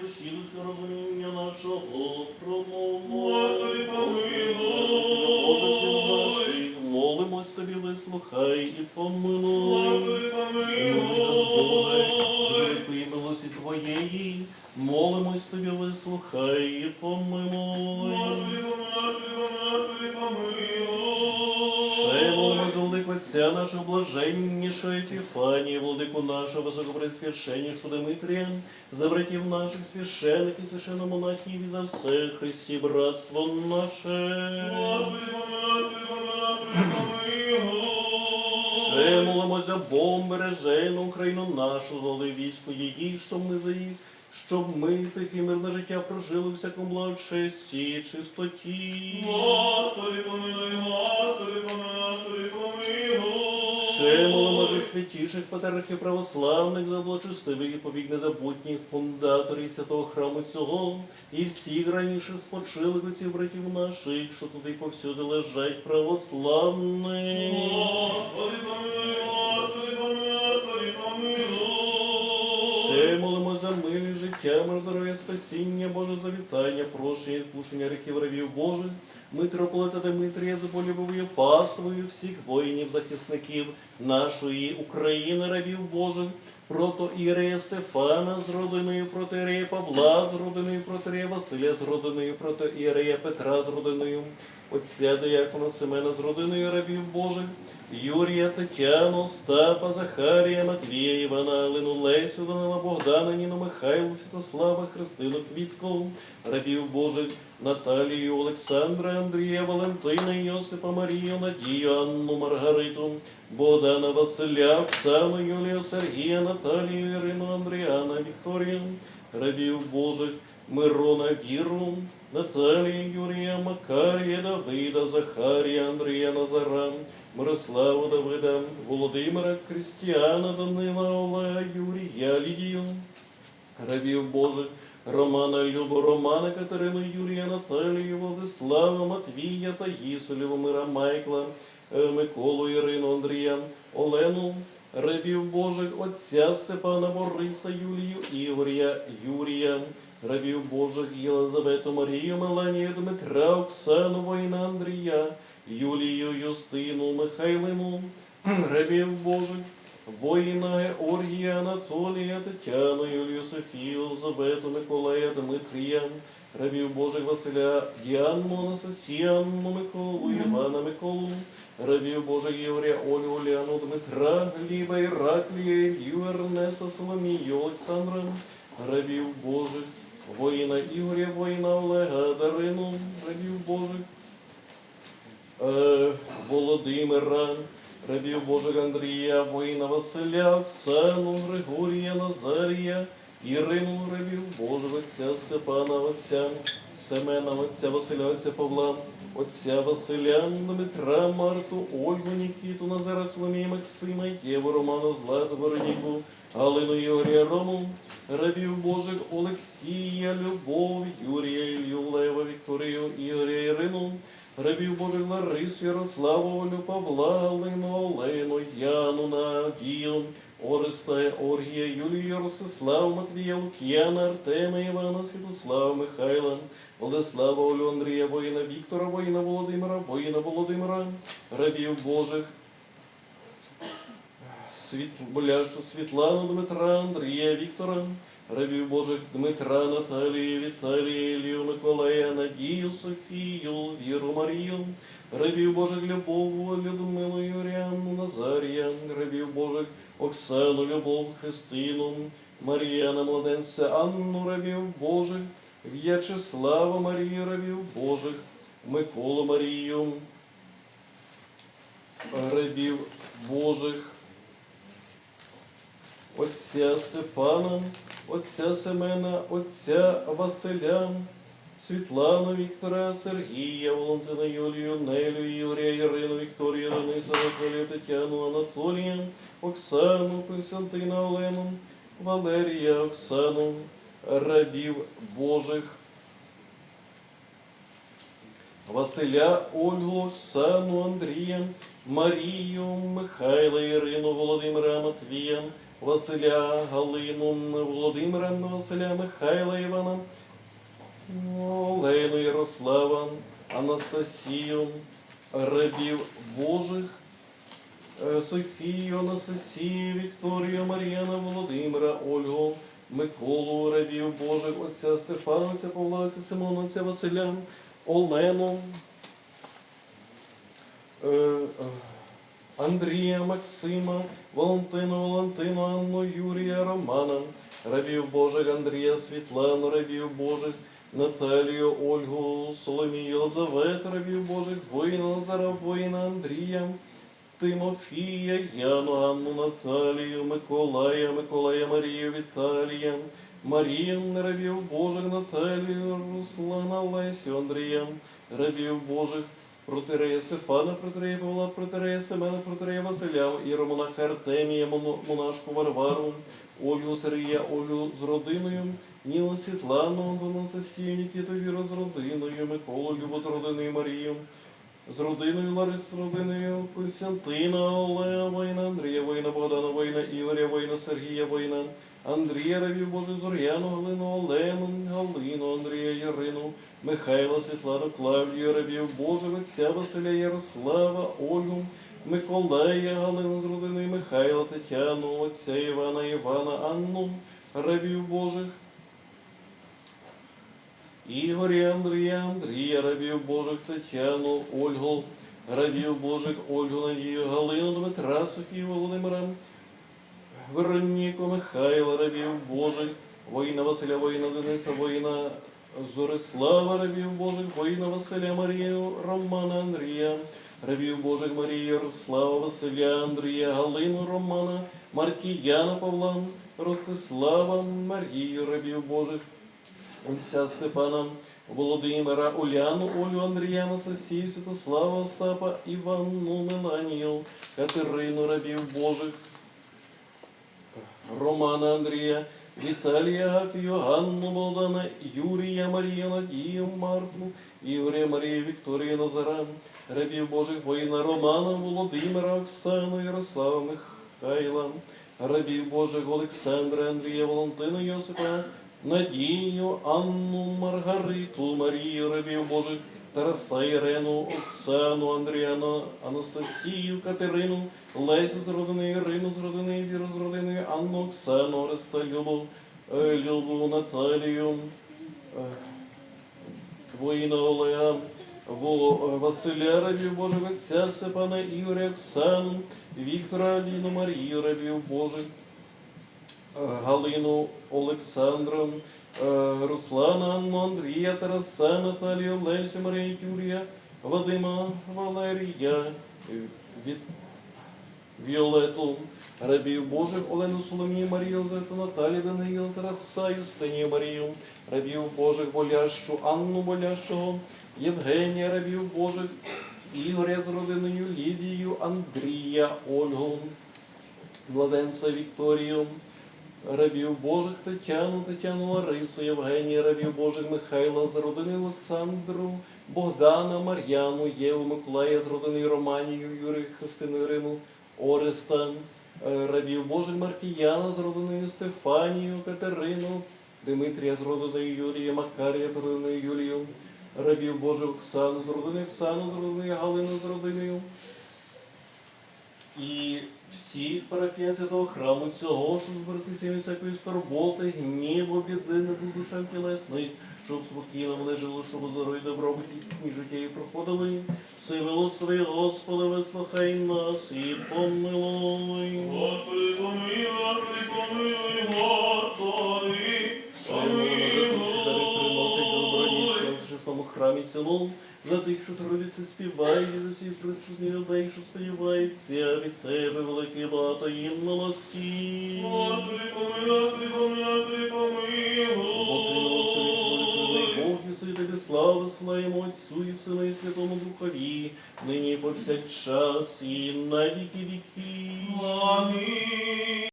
душі розуміння нашого помилуй. молимось тобі, вислухай і помилуй. Помилуй. милості Твоєї, молимось тобі, вислухай і помилуй. Помилуй. Отця нашого блаженнішого Епіфанія, владику нашого високопресвященнішого Димитрія, за братів наших священиків, священномонахів і за все Христі братство наше. Ще молимось за Богом бережену Україну нашу, воли військо її, щоб ми за їх, щоб ми таке мирне життя прожили в всякому благочесті і чистоті. Господи, помилуй, Господи, помилуй, Господи, помилуй. Ще молимо святіших патерихів православних, за благочестивих і повік незабутніх фундаторів святого храму цього, і всіх раніше спочилих отців братів наших, що туди повсюди лежать православні. Господи, помилуй, Господи, помилуй, Господи, помилуй. Ще молимо за мир, життя, мир, здоров'я, спасіння, Боже, завітання, прощення, відпущення гріхів рабів Божих, митрополита Дмитрія з полюбовою паствою всіх воїнів, захисників нашої України, рабів Божих, прото Ірея Стефана з родиною, проти Ірея Павла з родиною, проти Ірея Василя з родиною, проти Ірея Петра з родиною, отця Деякона Семена з родиною рабів Божих, Юрія, Тетяну, Стапа, Захарія, Матвія, Івана, Алину, Лесю, Данила, Богдана, Ніну, Михайлу, Святослава, Христину, Квітку, рабів Божих, Наталію, Олександра, Андрія, Валентина, Йосипа, Марію, Надію, Анну, Маргариту, Богдана, Василя, Оксану, Юлію, Сергія, Наталію, Ірину, Андріана, Вікторію, рабів Божих, Мирона, Віру, Наталію, Юрія, Макарія, Давида, Захарія, Андрія, Назара, Мирославу, Давида, Володимира, Крістіана, Данила, Олега, Юрія, Лідію, рабів Божих, Романа, Любу, Романа, Катерину, Юрія, Наталію, Владислава, Матвія, та Таїсу, Любомира, Майкла, е, Миколу, Ірину, Андрія, Олену, рабів Божих, отця Степана, Бориса, Юлію, Ігоря, Юрія, рабів Божих, Єлизавету, Марію, Меланію, Дмитра, Оксану, воїна, Андрія, Юлію, Юстину, Михайлину, рабів Божих, воїна Георгія, Анатолія, Тетяну, Юлію, Софію, Елизавету, Миколая, Дмитрія, рабів Божих Василя, Діанну, Анастасію, Миколу, Івана, Миколу, рабів Божих Єврія, Олю, Оляну, Дмитра, Гліба, Іраклія, Ілью, Ернеса, Соломію, Олександра, рабів Божих, воїна Ігоря, воїна Олега, Дарину, рабів Божих, е, Володимира, рабів Божих Андрія, воїна Василя, Оксану, Григорія, Назарія, Ірину, рабів Божих, отця Степана, отця Семена, отця Василя, отця Павла, отця Василя, Дмитра, Марту, Ольгу, Нікіту, Назара, Соломія, Максима, Єву, Роману, Злату, Вероніку, Галину, Ігоря, Рому, рабів Божих Олексія, Любов, Юрія, Ілью, Вікторію, Ігоря, Ірину, рабів Божих Ларису, Ярославу, Олю, Павла, Галину, Олену, Яну, Надію, Ореста, Оргія, Юлію, Ростиславу, Матвія, Лук'яна, Артема, Івана, Святослава, Михайла, Владислава, Олю, Андрія, воїна Віктора, воїна Володимира, воїна Володимира, рабів Божих, Світ, Боляшу, Світлану, Дмитра, Андрія, Віктора, рабів Божих Дмитра, Наталії, Віталія, Ілію, Миколая, Надію, Софію, Віру, Марію, рабів Божих Любову, Людмилу, Юріанну, Назарія, рабів Божих Оксану, Любов, Христину, Маріяна, Младенця, Анну, рабів Божих, В'ячеслава, Марію, рабів Божих, Миколу, Марію, рабів Божих, Отця Степана, Отця Семена, Отця Василя, Світлану Віктора, Сергія, Валентина Юлію, Нелю, Ігоря, Ірину, Вікторію, Дениса, Анатолія, Тетяну, Анатолія, Оксану, Константина, Олену, Валерія, Оксану, рабів Божих, Василя, Ольгу, Оксану, Андрія, Марію, Михайла, Ірину, Володимира, Матвія, Василя, Галину, Володимира, Василя, Михайла, Івана, Олену, Ярослава, Анастасію, рабів Божих, е, Софію, Анастасію, Вікторію, Мар'яна, Володимира, Ольгу, Миколу, рабів Божих, отця Стефана, отця Павла, отця Симона, отця Василя, Олену, е, Андрія, Максима, Валентину, Валентину, Анну, Юрія, Романа, рабів Божих, Андрія, Світлану, рабів Божих, Наталію, Ольгу, Соломію, Єлизавету, рабів Божих, воїна Назара, воїна Андрія, Тимофія, Яну, Анну, Наталію, Миколая, Миколая, Марію, Віталія, Марію, рабів Божих, Наталію, Руслана, Лесю, Андрія, рабів Божих, Протерея Сефана, протерея Павла, протерея Семена, протерея Василя, Іеромонаха Артемія, монашку Варвару, Ольгу Сергія, Ольгу з родиною, Ніла Світлану, Анастасію, Нікіту Віру з родиною, Миколу Любу з родиною Марію, з родиною Ларис з родиною Костянтина, Олега воїна, Андрія воїна, Богдана воїна, Ігоря воїна, Сергія воїна, Андрія Равів Божий Зоряну, Галину, Олену, Галину, Андрія, Ярину, Михайла, Світлану, Клавдію, Рабів Божих, отця Василя, Ярослава, Ольгу, Миколая, Галину з родиною Михайла, Тетяну, отця Івана, Івана, Анну, Рабів Божих, Ігоря, Андрія, Андрія, Рабів Божих, Тетяну, Ольгу, Рабів Божих, Ольгу, Надію, Галину, Дмитра, Софію, Володимира, Вероніку, Михайла, Рабів Божих, воїна Василя, воїна Дениса, воїна Зорислава, Рабів Божих, воїна Василя, Марію, Романа, Андрія, Рабів Божих, Марію, Ярослава, Василя, Андрія, Галину, Романа, Маркіяна, Павла, Ростислава, Марію, Рабів Божих, Отця Степана, Володимира, Уляну, Олю, Андрія, Анастасію, Святослава, Осапа, Іванну, Меланію, Катерину, Рабів Божих, Романа Андрія, Віталія Гафію, Ганну Богдана, Юрія Марію, Надію, Марту, Ігоря Марію, Вікторію Назара, Рабів Божих, воїна Романа, Володимира, Оксану, Ярослава, Михайла, Рабів Божих, Олександра, Андрія, Валентина, Йосипа, Надію, Анну, Маргариту, Марію, Рабів Божих, Тараса, Ірену, Оксану, Андріану, Анастасію, Катерину, Лесю з родиною, Ірину з родиною, Віру з родиною, Анну, Оксану, Ореста, Любу, е, Любу, Наталію, е, воїна Олега, е, Василя, Рабів Божих, Отця Степана, Ігоря, Оксану, Віктора, Аліну, Марію, Рабів Божих, Галину, Олександра, е, Руслана, Анну, Андрія, Тараса, Наталію, Лесю, Марію, Юрія, Вадима, Валерія, е, від Віолету, рабів Божих, Олену Соломію, Марію, Озету, Наталію, Даниїл, Тараса, Юстинію, Марію, рабів Божих, Болящу, Анну Болящого, Євгенія, рабів Божих, Ігоря з родиною, Лідію, Андрія, Ольгу, Владенса Вікторію, рабів Божих Тетяну, Тетяну Ларису, Євгенія, рабів Божих Михайла з родини Олександру, Богдана, Мар'яну, Єву, Миколая з родини Романію, Юрію, Христину, Ірину, Ореста, е, рабів Божих Маркіяна з родиною Стефанію, Катерину, Димитрія з родиною Юлії, Макарія з родиною Юлію, рабів Божих Оксану з родиною Оксану з родиною Галину з родиною. І всіх парафіян святого храму цього, щоб зберетися від всякої скорботи, гніву, біди, не душам тілесних, щоб спокійно вони жили, щоб у здоров'ї добробуті і життєю проходили. Сили своє, Господи, вислухай нас і помилуй. Господи, помилуй, Господи, помилуй, Господи, помилуй. В своєму храмі цілому, за тих, що трудяться, співають, і за всіх присутніх людей, що сподівається від тебе, великий багато їм милості. Господи, помилуй, помилуй, Господи, Бо ти милостивий чоловік, помилуй. Бог і свій тобі слави, славимо Отцю і Сину і Святому Духові, нині повсякчас і на віки віки. Амінь.